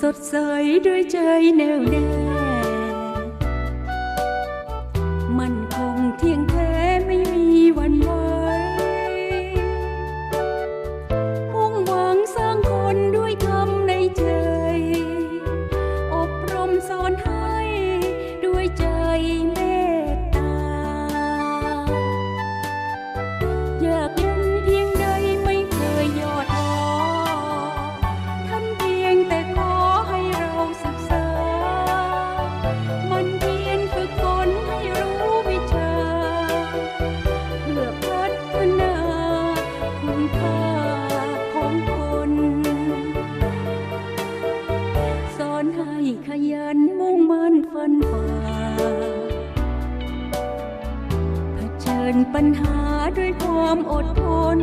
สดใสด้วยใมั่นป่าเผชิญปัญหาด้วยความอดทน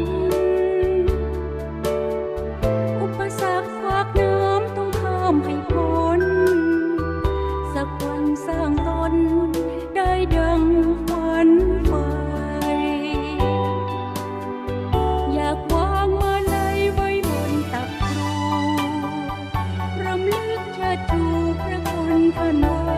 อุปสรรคขวากน้ำต้องข้ามให้พ้น สักวันสร้างตนได้ดังฝันใฝ่อยากวางมาลัยไว้บนตักครูรำลึกเชิดชูพระคุณท่านไว้